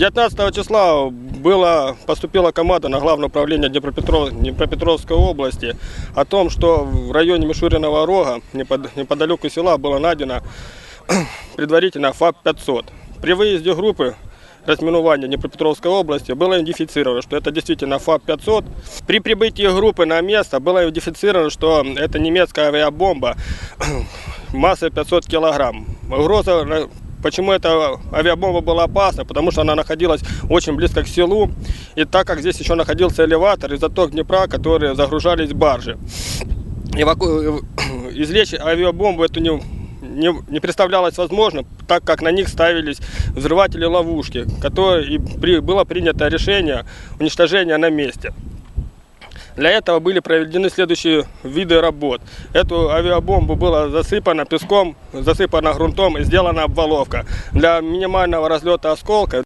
19 числа была, поступила команда на Главное управление Днепропетров- Днепропетровской области о том, что в районе Мишуриного рога, непод- неподалеку села, было найдено предварительно ФАП-500. При выезде группы разминування Днепропетровской области было идентифицировано, что это действительно ФАП-500. При прибытии группы на место было идентифицировано, что это немецкая авиабомба массой 500 килограмм. Угроза, почему эта авиабомба была опасна? Потому что она находилась очень близко к селу. И так как здесь еще находился элеватор и заток Днепра, которые загружались баржи. Эваку... Извлечь авиабомбу эту не, не, не представлялось возможным, так как на них ставились взрыватели ловушки, которые и при, было принято решение уничтожения на месте. Для этого были проведены следующие виды работ. Эту авиабомбу было засыпано песком, засыпано грунтом и сделана обваловка. Для минимального разлета осколка